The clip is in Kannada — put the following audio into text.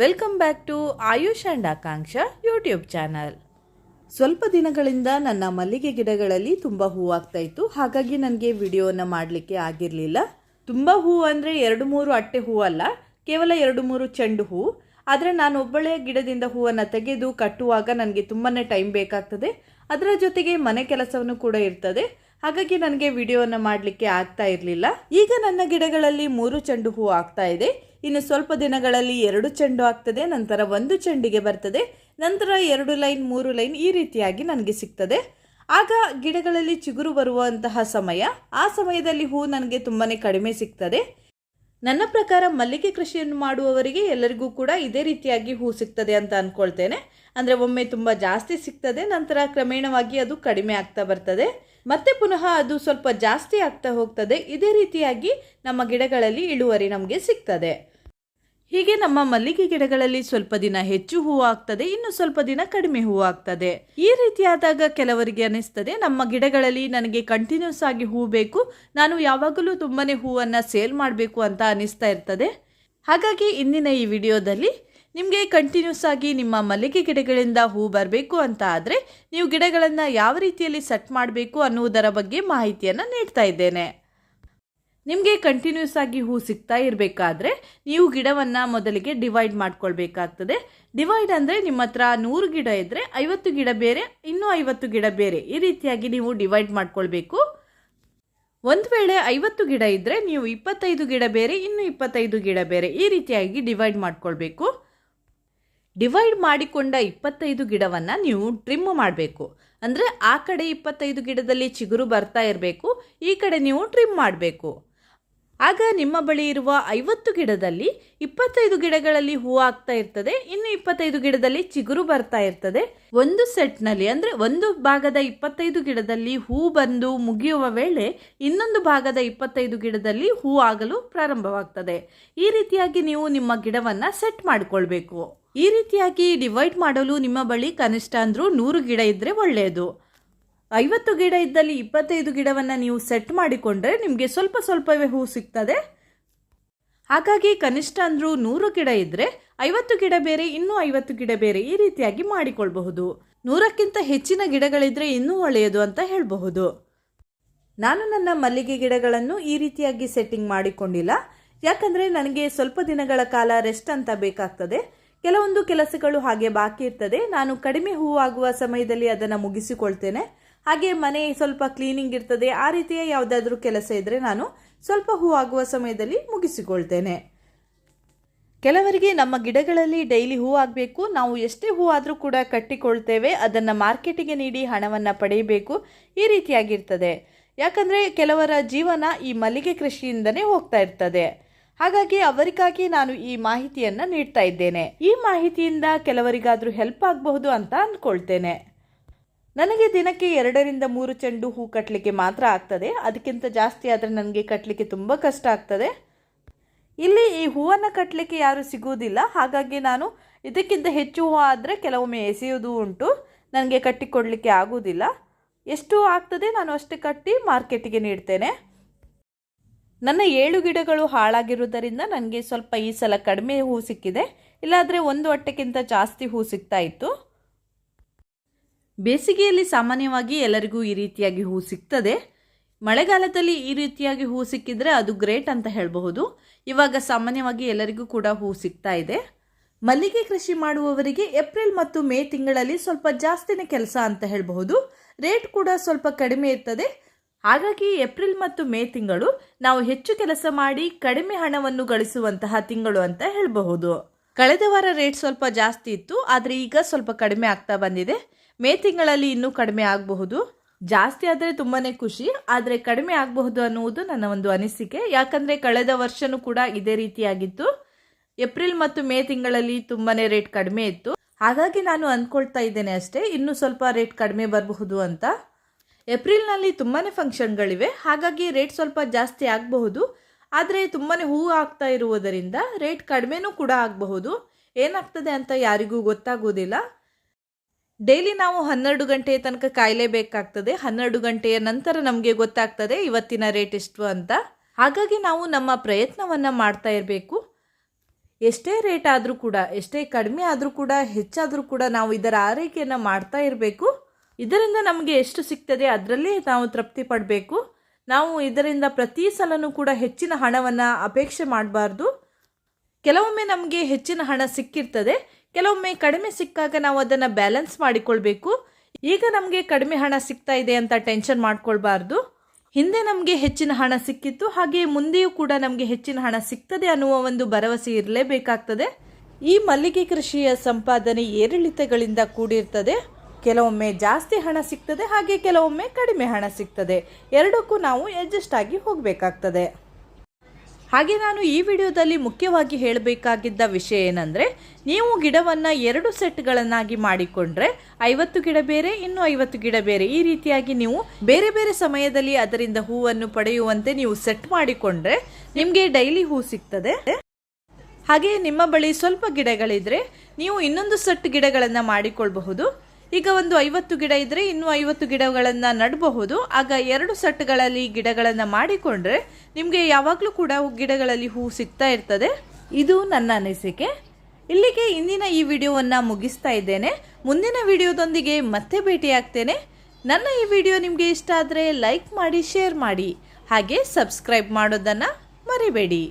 Welcome back to Ayush and Akanksha YouTube channel ಸ್ವಲ್ಪ ದಿನಗಳಿಂದ ನನ್ನ ಮಲ್ಲಿಗೆ ಗಿಡಗಳಲ್ಲಿ ತುಂಬ ಹೂವಾಗ್ತಾ ಇತ್ತು. ಹಾಗಾಗಿ ನನಗೆ ವಿಡಿಯೋನ ಮಾಡಲಿಕ್ಕೆ ಆಗಿರಲಿಲ್ಲ. ತುಂಬ ಹೂವು ಅಂದರೆ ಎರಡು ಮೂರು ಅಟ್ಟೆ ಹೂವಲ್ಲ ಕೇವಲ ಎರಡು ಮೂರು ಚೆಂಡು ಹೂವು ಆದರೆ ನಾನು ಒಬ್ಬಳೇ ಗಿಡದಿಂದ ಹೂವನ್ನು ತೆಗೆದು ಕಟ್ಟುವಾಗ ನನಗೆ ತುಂಬಾ ಟೈಮ್ ಬೇಕಾಗ್ತದೆ. ಅದರ ಜೊತೆಗೆ ಮನೆ ಕೆಲಸವನ್ನು ಕೂಡ ಇರ್ತದೆ. ಹಾಗಾಗಿ ನನಗೆ ವಿಡಿಯೋನ ಮಾಡಲಿಕ್ಕೆ ಆಗ್ತಾ ಇರಲಿಲ್ಲ. ಈಗ ನನ್ನ ಗಿಡಗಳಲ್ಲಿ ಮೂರು ಚೆಂಡು ಹೂ ಆಗ್ತಾ ಇದೆ. ಇನ್ನು ಸ್ವಲ್ಪ ದಿನಗಳಲ್ಲಿ ಎರಡು ಚೆಂಡು ಆಗ್ತದೆ, ನಂತರ ಒಂದು ಚೆಂಡಿಗೆ ಬರ್ತದೆ, ನಂತರ ಎರಡು ಲೈನ್, ಮೂರು ಲೈನ್ ಈ ರೀತಿಯಾಗಿ ನನಗೆ ಸಿಗ್ತದೆ. ಆಗ ಗಿಡಗಳಲ್ಲಿ ಚಿಗುರು ಬರುವಂತಹ ಸಮಯ, ಆ ಸಮಯದಲ್ಲಿ ಹೂ ನನಗೆ ತುಂಬಾ ಕಡಿಮೆ ಸಿಗ್ತದೆ. ನನ್ನ ಪ್ರಕಾರ ಮಲ್ಲಿಗೆ ಕೃಷಿಯನ್ನು ಮಾಡುವವರಿಗೆ ಎಲ್ಲರಿಗೂ ಕೂಡ ಇದೇ ರೀತಿಯಾಗಿ ಹೂ ಸಿಗ್ತದೆ ಅಂತ ಅಂದ್ಕೊಳ್ತೇನೆ ಅಂದರೆ ಒಮ್ಮೆ ತುಂಬ ಜಾಸ್ತಿ ಸಿಗ್ತದೆ, ನಂತರ ಕ್ರಮೇಣವಾಗಿ ಅದು ಕಡಿಮೆ ಆಗ್ತಾ ಬರ್ತದೆ. ಮತ್ತೆ ಪುನಃ ಅದು ಸ್ವಲ್ಪ ಜಾಸ್ತಿ ಆಗ್ತಾ ಹೋಗ್ತದೆ. ಇದೇ ರೀತಿಯಾಗಿ ನಮ್ಮ ಗಿಡಗಳಲ್ಲಿ ಇಳುವರಿ ನಮಗೆ ಸಿಗ್ತದೆ. ಹೀಗೆ ನಮ್ಮ ಮಲ್ಲಿಗೆ ಗಿಡಗಳಲ್ಲಿ ಸ್ವಲ್ಪ ದಿನ ಹೆಚ್ಚು ಹೂವು ಆಗ್ತದೆ, ಇನ್ನು ಸ್ವಲ್ಪ ದಿನ ಕಡಿಮೆ ಹೂವು ಆಗ್ತದೆ. ಈ ರೀತಿಯಾದಾಗ ಕೆಲವರಿಗೆ ಅನಿಸ್ತದೆ, ನಮ್ಮ ಗಿಡಗಳಲ್ಲಿ ನನಗೆ ಕಂಟಿನ್ಯೂಸ್ ಆಗಿ ಹೂ ಬೇಕು, ನಾನು ಯಾವಾಗಲೂ ತುಂಬಾ ಹೂವನ್ನು ಸೇಲ್ ಮಾಡಬೇಕು ಅಂತ ಅನಿಸ್ತಾ ಇರ್ತದೆ. ಹಾಗಾಗಿ ಇಂದಿನ ಈ ವಿಡಿಯೋದಲ್ಲಿ ನಿಮಗೆ ಕಂಟಿನ್ಯೂಸ್ ಆಗಿ ನಿಮ್ಮ ಮಲ್ಲಿಗೆ ಗಿಡಗಳಿಂದ ಹೂ ಬರಬೇಕು ಅಂತ ಆದರೆ ನೀವು ಗಿಡಗಳನ್ನು ಯಾವ ರೀತಿಯಲ್ಲಿ ಸೆಟ್ ಮಾಡಬೇಕು ಅನ್ನುವುದರ ಬಗ್ಗೆ ಮಾಹಿತಿಯನ್ನು ನೀಡ್ತಾ ಇದ್ದೇನೆ. ನಿಮಗೆ ಕಂಟಿನ್ಯೂಸ್ ಆಗಿ ಹೂ ಸಿಗ್ತಾ ಇರಬೇಕಾದ್ರೆ ನೀವು ಗಿಡವನ್ನು ಮೊದಲಿಗೆ ಡಿವೈಡ್ ಮಾಡ್ಕೊಳ್ಬೇಕಾಗ್ತದೆ. ಡಿವೈಡ್ ಅಂದರೆ ನಿಮ್ಮ ಹತ್ರ ನೂರು ಗಿಡ ಇದ್ದರೆ ಐವತ್ತು ಗಿಡ ಬೇರೆ, ಇನ್ನೂ ಐವತ್ತು ಗಿಡ ಬೇರೆ ಈ ರೀತಿಯಾಗಿ ನೀವು ಡಿವೈಡ್ ಮಾಡ್ಕೊಳ್ಬೇಕು. ಒಂದು ವೇಳೆ ಐವತ್ತು ಗಿಡ ಇದ್ದರೆ ನೀವು ಇಪ್ಪತ್ತೈದು ಗಿಡ ಬೇರೆ, ಇನ್ನು ಇಪ್ಪತ್ತೈದು ಗಿಡ ಬೇರೆ ಈ ರೀತಿಯಾಗಿ ಡಿವೈಡ್ ಮಾಡ್ಕೊಳ್ಬೇಕು. ಡಿವೈಡ್ ಮಾಡಿಕೊಂಡ ಇಪ್ಪತ್ತೈದು ಗಿಡವನ್ನು ನೀವು ಟ್ರಿಮ್ ಮಾಡಬೇಕು. ಅಂದರೆ ಆ ಕಡೆ ಇಪ್ಪತ್ತೈದು ಗಿಡದಲ್ಲಿ ಚಿಗುರು ಬರ್ತಾ ಇರಬೇಕು, ಈ ಕಡೆ ನೀವು ಟ್ರಿಮ್ ಮಾಡಬೇಕು. ಆಗ ನಿಮ್ಮ ಬಳಿ ಇರುವ ಐವತ್ತು ಗಿಡದಲ್ಲಿ ಇಪ್ಪತ್ತೈದು ಗಿಡಗಳಲ್ಲಿ ಹೂ ಆಗ್ತಾ ಇರ್ತದೆ, ಇನ್ನು ಇಪ್ಪತ್ತೈದು ಗಿಡದಲ್ಲಿ ಚಿಗುರು ಬರ್ತಾ ಇರ್ತದೆ. ಒಂದು ಸೆಟ್ನಲ್ಲಿ ಅಂದರೆ ಒಂದು ಭಾಗದ ಇಪ್ಪತ್ತೈದು ಗಿಡದಲ್ಲಿ ಹೂ ಬಂದು ಮುಗಿಯುವ ವೇಳೆ ಇನ್ನೊಂದು ಭಾಗದ ಇಪ್ಪತ್ತೈದು ಗಿಡದಲ್ಲಿ ಹೂ ಆಗಲು ಪ್ರಾರಂಭವಾಗ್ತದೆ. ಈ ರೀತಿಯಾಗಿ ನೀವು ನಿಮ್ಮ ಗಿಡವನ್ನು ಸೆಟ್ ಮಾಡಿಕೊಳ್ಬೇಕು. ಈ ರೀತಿಯಾಗಿ ಡಿವೈಡ್ ಮಾಡಲು ನಿಮ್ಮ ಬಳಿ ಕನಿಷ್ಠ ಅಂದರೂ ನೂರು ಗಿಡ ಇದ್ದರೆ ಒಳ್ಳೆಯದು. ಐವತ್ತು ಗಿಡ ಇದ್ದಲ್ಲಿ ಇಪ್ಪತ್ತೈದು ಗಿಡವನ್ನು ನೀವು ಸೆಟ್ ಮಾಡಿಕೊಂಡ್ರೆ ನಿಮಗೆ ಸ್ವಲ್ಪ ಸ್ವಲ್ಪವೇ ಹೂ ಸಿಗ್ತದೆ. ಹಾಗಾಗಿ ಕನಿಷ್ಠ ಅಂದರೂ ನೂರು ಗಿಡ ಇದ್ದರೆ ಐವತ್ತು ಗಿಡ ಬೇರೆ, ಇನ್ನೂ ಐವತ್ತು ಗಿಡ ಬೇರೆ ಈ ರೀತಿಯಾಗಿ ಮಾಡಿಕೊಳ್ಬಹುದು. ನೂರಕ್ಕಿಂತ ಹೆಚ್ಚಿನ ಗಿಡಗಳಿದ್ರೆ ಇನ್ನೂ ಒಳ್ಳೆಯದು ಅಂತ ಹೇಳಬಹುದು. ನಾನು ನನ್ನ ಮಲ್ಲಿಗೆ ಗಿಡಗಳನ್ನು ಈ ರೀತಿಯಾಗಿ ಸೆಟ್ಟಿಂಗ್ ಮಾಡಿಕೊಂಡಿಲ್ಲ. ಯಾಕಂದರೆ ನನಗೆ ಸ್ವಲ್ಪ ದಿನಗಳ ಕಾಲ ರೆಸ್ಟ್ ಅಂತ ಬೇಕಾಗ್ತದೆ. ಕೆಲವೊಂದು ಕೆಲಸಗಳು ಹಾಗೆ ಬಾಕಿ ಇರ್ತದೆ. ನಾನು ಕಡಿಮೆ ಹೂವಾಗುವ ಸಮಯದಲ್ಲಿ ಅದನ್ನು ಮುಗಿಸಿಕೊಳ್ತೇನೆ. ಹಾಗೆ ಮನೆ ಸ್ವಲ್ಪ ಕ್ಲೀನಿಂಗ್ ಇರ್ತದೆ. ಆ ರೀತಿಯ ಯಾವುದಾದ್ರೂ ಕೆಲಸ ಇದ್ದರೆ ನಾನು ಸ್ವಲ್ಪ ಹೂ ಆಗುವ ಸಮಯದಲ್ಲಿ ಮುಗಿಸಿಕೊಳ್ತೇನೆ. ಕೆಲವರಿಗೆ ನಮ್ಮ ಗಿಡಗಳಲ್ಲಿ ಡೈಲಿ ಹೂ ಆಗಬೇಕು. ನಾವು ಎಷ್ಟೇ ಹೂ ಆದರೂ ಕೂಡ ಕಟ್ಟಿಕೊಳ್ತೇವೆ. ಅದನ್ನು ಮಾರ್ಕೆಟಿಗೆ ನೀಡಿ ಹಣವನ್ನು ಪಡೆಯಬೇಕು. ಈ ರೀತಿಯಾಗಿರ್ತದೆ. ಯಾಕಂದರೆ ಕೆಲವರ ಜೀವನ ಈ ಮಲ್ಲಿಗೆ ಕೃಷಿಯಿಂದನೇ ಹೋಗ್ತಾ ಇರ್ತದೆ. ಹಾಗಾಗಿ ಅವರಿಗಾಗಿ ನಾನು ಈ ಮಾಹಿತಿಯನ್ನು ನೀಡ್ತಾ ಇದ್ದೇನೆ. ಈ ಮಾಹಿತಿಯಿಂದ ಕೆಲವರಿಗಾದರೂ ಹೆಲ್ಪ್ ಆಗಬಹುದು ಅಂತ ಅಂದ್ಕೊಳ್ತೇನೆ ನನಗೆ ದಿನಕ್ಕೆ ಎರಡರಿಂದ ಮೂರು ಚೆಂಡು ಹೂ ಕಟ್ಟಲಿಕ್ಕೆ ಮಾತ್ರ ಆಗ್ತದೆ. ಅದಕ್ಕಿಂತ ಜಾಸ್ತಿ ಆದರೆ ನನಗೆ ಕಟ್ಟಲಿಕ್ಕೆ ತುಂಬ ಕಷ್ಟ ಆಗ್ತದೆ. ಇಲ್ಲಿ ಈ ಹೂವನ್ನು ಕಟ್ಟಲಿಕ್ಕೆ ಯಾರೂ ಸಿಗುವುದಿಲ್ಲ. ಹಾಗಾಗಿ ನಾನು ಇದಕ್ಕಿಂತ ಹೆಚ್ಚು ಹೂವು ಆದರೆ ಕೆಲವೊಮ್ಮೆ ಎಸೆಯುವುದು ಉಂಟು. ನನಗೆ ಕಟ್ಟಿಕೊಡಲಿಕ್ಕೆ ಆಗುವುದಿಲ್ಲ. ಎಷ್ಟು ಆಗ್ತದೆ ನಾನು ಅಷ್ಟು ಕಟ್ಟಿ ಮಾರ್ಕೆಟಿಗೆ ನೀಡ್ತೇನೆ. ನನ್ನ ಏಳು ಗಿಡಗಳು ಹಾಳಾಗಿರುವುದರಿಂದ ನನಗೆ ಸ್ವಲ್ಪ ಈ ಸಲ ಕಡಿಮೆ ಹೂ ಸಿಕ್ಕಿದೆ. ಇಲ್ಲಾದರೆ ಒಂದು ಹೊಟ್ಟೆಕ್ಕಿಂತ ಜಾಸ್ತಿ ಹೂ ಸಿಗ್ತಾ ಇತ್ತು. ಬೇಸಿಗೆಯಲ್ಲಿ ಸಾಮಾನ್ಯವಾಗಿ ಎಲ್ಲರಿಗೂ ಈ ರೀತಿಯಾಗಿ ಹೂ ಸಿಗ್ತದೆ. ಮಳೆಗಾಲದಲ್ಲಿ ಈ ರೀತಿಯಾಗಿ ಹೂ ಸಿಕ್ಕಿದ್ರೆ ಅದು ಗ್ರೇಟ್ ಅಂತ ಹೇಳಬಹುದು. ಇವಾಗ ಸಾಮಾನ್ಯವಾಗಿ ಎಲ್ಲರಿಗೂ ಕೂಡ ಹೂ ಸಿಗ್ತಾ ಇದೆ. ಮಲ್ಲಿಗೆ ಕೃಷಿ ಮಾಡುವವರಿಗೆ ಏಪ್ರಿಲ್ ಮತ್ತು ಮೇ ತಿಂಗಳಲ್ಲಿ ಸ್ವಲ್ಪ ಜಾಸ್ತಿನೇ ಕೆಲಸ ಅಂತ ಹೇಳಬಹುದು. ರೇಟ್ ಕೂಡ ಸ್ವಲ್ಪ ಕಡಿಮೆ ಇರ್ತದೆ. ಹಾಗಾಗಿ ಏಪ್ರಿಲ್ ಮತ್ತು ಮೇ ತಿಂಗಳು ನಾವು ಹೆಚ್ಚು ಕೆಲಸ ಮಾಡಿ ಕಡಿಮೆ ಹಣವನ್ನು ಗಳಿಸುವಂತಹ ತಿಂಗಳು ಅಂತ ಹೇಳಬಹುದು. ಕಳೆದ ವಾರ ರೇಟ್ ಸ್ವಲ್ಪ ಜಾಸ್ತಿ ಇತ್ತು, ಆದರೆ ಈಗ ಸ್ವಲ್ಪ ಕಡಿಮೆ ಆಗ್ತಾ ಬಂದಿದೆ. ಮೇ ತಿಂಗಳಲ್ಲಿ ಇನ್ನೂ ಕಡಿಮೆ ಆಗಬಹುದು. ಜಾಸ್ತಿ ಆದರೆ ತುಂಬಾ ಖುಷಿ, ಆದರೆ ಕಡಿಮೆ ಆಗಬಹುದು ಅನ್ನುವುದು ನನ್ನ ಒಂದು ಅನಿಸಿಕೆ. ಯಾಕಂದರೆ ಕಳೆದ ವರ್ಷನೂ ಕೂಡ ಇದೇ ರೀತಿಯಾಗಿತ್ತು. ಏಪ್ರಿಲ್ ಮತ್ತು ಮೇ ತಿಂಗಳಲ್ಲಿ ತುಂಬಾ ರೇಟ್ ಕಡಿಮೆ ಇತ್ತು. ಹಾಗಾಗಿ ನಾನು ಅಂದ್ಕೊಳ್ತಾ ಇದ್ದೇನೆ ಅಷ್ಟೇ, ಇನ್ನೂ ಸ್ವಲ್ಪ ರೇಟ್ ಕಡಿಮೆ ಬರಬಹುದು ಅಂತ. ಏಪ್ರಿಲ್ನಲ್ಲಿ ತುಂಬಾ ಫಂಕ್ಷನ್ಗಳಿವೆ, ಹಾಗಾಗಿ ರೇಟ್ ಸ್ವಲ್ಪ ಜಾಸ್ತಿ ಆಗಬಹುದು. ಆದರೆ ತುಂಬಾ ಹೂವು ಆಗ್ತಾ ಇರುವುದರಿಂದ ರೇಟ್ ಕಡಿಮೆನೂ ಕೂಡ ಆಗಬಹುದು. ಏನಾಗ್ತದೆ ಅಂತ ಯಾರಿಗೂ ಗೊತ್ತಾಗೋದಿಲ್ಲ. ಡೈಲಿ ನಾವು ಹನ್ನೆರಡು ಗಂಟೆಯ ತನಕ ಕಾಯಲೇಬೇಕಾಗ್ತದೆ ಹನ್ನೆರಡು ಗಂಟೆಯ ನಂತರ ನಮಗೆ ಗೊತ್ತಾಗ್ತದೆ ಇವತ್ತಿನ ರೇಟ್ ಎಷ್ಟು ಅಂತ. ಹಾಗಾಗಿ ನಾವು ನಮ್ಮ ಪ್ರಯತ್ನವನ್ನು ಮಾಡ್ತಾ ಇರಬೇಕು. ಎಷ್ಟೇ ರೇಟ್ ಆದರೂ ಕೂಡ, ಎಷ್ಟೇ ಕಡಿಮೆ ಆದರೂ ಕೂಡ, ಹೆಚ್ಚಾದರೂ ಕೂಡ ನಾವು ಇದರ ಆರೈಕೆಯನ್ನು ಮಾಡ್ತಾ ಇರಬೇಕು. ಇದರಿಂದ ನಮಗೆ ಎಷ್ಟು ಸಿಗ್ತದೆ ಅದರಲ್ಲೇ ನಾವು ತೃಪ್ತಿ ಪಡಬೇಕು. ನಾವು ಇದರಿಂದ ಪ್ರತಿ ಸಲನೂ ಕೂಡ ಹೆಚ್ಚಿನ ಹಣವನ್ನು ಅಪೇಕ್ಷೆ ಮಾಡಬಾರ್ದು. ಕೆಲವೊಮ್ಮೆ ನಮಗೆ ಹೆಚ್ಚಿನ ಹಣ ಸಿಕ್ಕಿರ್ತದೆ. ಕೆಲವೊಮ್ಮೆ ಕಡಿಮೆ ಸಿಕ್ಕಾಗ ನಾವು ಅದನ್ನು ಬ್ಯಾಲೆನ್ಸ್ ಮಾಡಿಕೊಳ್ಬೇಕು. ಈಗ ನಮಗೆ ಕಡಿಮೆ ಹಣ ಸಿಗ್ತಾ ಇದೆ ಅಂತ ಟೆನ್ಷನ್ ಮಾಡ್ಕೊಳ್ಬಾರ್ದು. ಹಿಂದೆ ನಮಗೆ ಹೆಚ್ಚಿನ ಹಣ ಸಿಕ್ಕಿತ್ತು ಹಾಗೆ ಮುಂದೆಯೂ ಕೂಡ ನಮಗೆ ಹೆಚ್ಚಿನ ಹಣ ಸಿಗ್ತದೆ ಅನ್ನುವ ಒಂದು ಭರವಸೆ ಇರಲೇಬೇಕಾಗ್ತದೆ. ಈ ಮಲ್ಲಿಗೆ ಕೃಷಿಯ ಸಂಪಾದನೆ ಏರಿಳಿತಗಳಿಂದ ಕೂಡಿರ್ತದೆ. ಕೆಲವೊಮ್ಮೆ ಜಾಸ್ತಿ ಹಣ ಸಿಗ್ತದೆ, ಹಾಗೆ ಕೆಲವೊಮ್ಮೆ ಕಡಿಮೆ ಹಣ ಸಿಗ್ತದೆ. ಎರಡಕ್ಕೂ ನಾವು ಅಡ್ಜಸ್ಟ್ ಆಗಿ ಹೋಗಬೇಕಾಗ್ತದೆ. ಹಾಗೆ ನಾನು ಈ ವಿಡಿಯೋದಲ್ಲಿ ಮುಖ್ಯವಾಗಿ ಹೇಳಬೇಕಾಗಿದ್ದ ವಿಷಯ ಏನಂದರೆ, ನೀವು ಗಿಡವನ್ನು ಎರಡು ಸೆಟ್ಗಳನ್ನಾಗಿ ಮಾಡಿಕೊಂಡ್ರೆ ಐವತ್ತು ಗಿಡ ಬೇರೆ, ಇನ್ನು ಐವತ್ತು ಗಿಡ ಬೇರೆ. ಈ ರೀತಿಯಾಗಿ ನೀವು ಬೇರೆ ಬೇರೆ ಸಮಯದಲ್ಲಿ ಅದರಿಂದ ಹೂವನ್ನು ಪಡೆಯುವಂತೆ ನೀವು ಸೆಟ್ ಮಾಡಿಕೊಂಡ್ರೆ ನಿಮಗೆ ಡೈಲಿ ಹೂ ಸಿಗ್ತದೆ. ಹಾಗೆ ನಿಮ್ಮ ಬಳಿ ಸ್ವಲ್ಪ ಗಿಡಗಳಿದ್ರೆ ನೀವು ಇನ್ನೊಂದು ಸೆಟ್ ಗಿಡಗಳನ್ನು ಮಾಡಿಕೊಳ್ಬಹುದು. ಈಗ ಒಂದು ಐವತ್ತು ಗಿಡ ಇದ್ರೆ ಇನ್ನು ಐವತ್ತು ಗಿಡಗಳನ್ನು ನಡಬಹುದು. ಆಗ ಎರಡು ಸೆಟ್ಗಳಲ್ಲಿ ಗಿಡಗಳನ್ನು ಮಾಡಿಕೊಂಡ್ರೆ ನಿಮಗೆ ಯಾವಾಗಲೂ ಕೂಡ ಗಿಡಗಳಲ್ಲಿ ಹೂ ಸಿಗ್ತಾ ಇರ್ತದೆ. ಇದು ನನ್ನ ಅನಿಸಿಕೆ. ಇಲ್ಲಿಗೆ ಇಂದಿನ ಈ ವಿಡಿಯೋವನ್ನು ಮುಗಿಸ್ತಾ ಇದ್ದೇನೆ. ಮುಂದಿನ ವಿಡಿಯೋದೊಂದಿಗೆ ಮತ್ತೆ ಭೇಟಿಯಾಗ್ತೇನೆ. ನನ್ನ ಈ ವಿಡಿಯೋ ನಿಮಗೆ ಇಷ್ಟ ಆದರೆ ಲೈಕ್ ಮಾಡಿ, ಶೇರ್ ಮಾಡಿ. ಹಾಗೆ ಸಬ್ಸ್ಕ್ರೈಬ್ ಮಾಡೋದನ್ನು ಮರಿಬೇಡಿ.